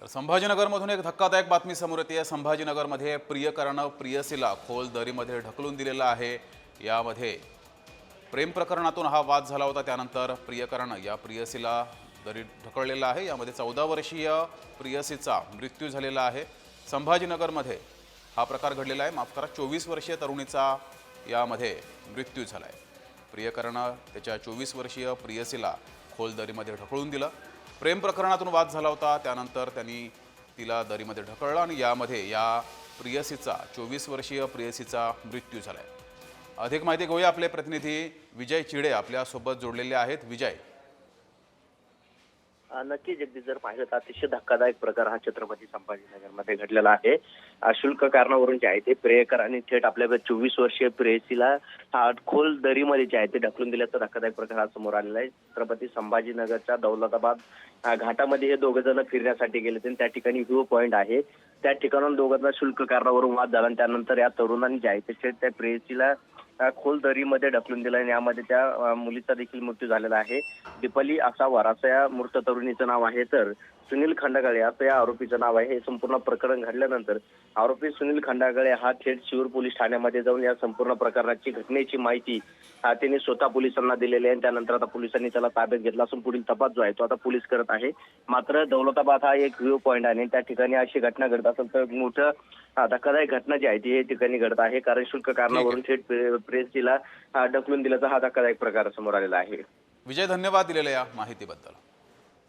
तर संभाजीनगरमधून एक धक्कादायक बातमी समोर येते. संभाजीनगरमध्ये प्रियकरानं प्रियसीला खोल दरीमध्ये ढकलून दिलेला आहे. यामध्ये प्रेम प्रकरणातून हा वाद झाला होता. त्यानंतर प्रियकरानं या प्रियसीला दरी ढकललेला आहे. यामध्ये चौदा वर्षीय प्रियसीचा मृत्यू झालेला आहे. संभाजीनगरमध्ये हा प्रकार घडलेला आहे. माफ करा चोवीस वर्षीय तरुणीचा यामध्ये मृत्यू झाला आहे प्रियकरानं त्याच्या चोवीस वर्षीय प्रियसीला खोल दरीमध्ये ढकलून दिलं. प्रेम प्रकरणातून वाद झाला होता. त्यानंतर त्यांनी तिला दरीमध्ये ढकललं आणि यामध्ये या प्रियसीचा चोवीस वर्षीय प्रियसीचा मृत्यू झाला आहे अधिक माहिती घेऊया आपले प्रतिनिधी विजय चिडे आपल्यासोबत जोडलेले आहेत. विजय. नक्की जगदीश जर पाहिलं तर अतिशय धक्कादायक प्रकार हा छत्रपती संभाजीनगरमध्ये घडलेला आहे. अशुल्क शुल्क कारणावरून जे आहे ते प्रेयकर आणि थेट आपल्या चोवीस वर्षीय प्रेयसीला खोल दरीमध्ये जे आहे ते ढकलून दिल्याचा धक्कादायक प्रकार हा समोर आलेला आहे. छत्रपती संभाजीनगरच्या दौलताबाद घाटामध्ये हे दोघं जण फिरण्यासाठी गेले होते. त्या ठिकाणी व्ह्यू पॉईंट आहे. त्या ठिकाणाहून दोघांना शुल्क कारणावरून वाद झाला. आणि त्यानंतर या तरुणांनी जे आहे ते थेट त्या प्रेयसीला खोल दरीमध्ये ढकलून दिलं आणि यामध्ये त्या मुलीचा देखील मृत्यू झालेला आहे. दीपाली असावर असं या मृत तरुणीचं नाव आहे तर सुनील खंडागळे असं या आरोपीचं नाव आहे. हे संपूर्ण प्रकरण घडल्यानंतर आरोपी सुनील खंडागळे हा थेट शिवर पोलीस ठाण्यामध्ये जाऊन या संपूर्ण प्रकरणाची घटनेची माहिती त्यांनी स्वतः पोलिसांना दिलेली आहे आणि त्यानंतर आता पोलिसांनी त्याला ताब्यात घेतला असून पुढील तपास जो आहे तो आता पोलीस करत आहे. मात्र दौलताबाद हा एक व्ह्यू पॉईंट आहे आणि त्या ठिकाणी अशी घटना घडत असेल तर मोठं धक्कादायक घटना जी आहे ती या ठिकाणी घडत आहे. कारण शुल्क कारणावरून थेट प्रे- प्रेसला ढकलून दिल्याचा हा धक्कादायक प्रकार समोर आलेला आहे. विजय धन्यवाद दिलेल्या या माहितीबद्दल.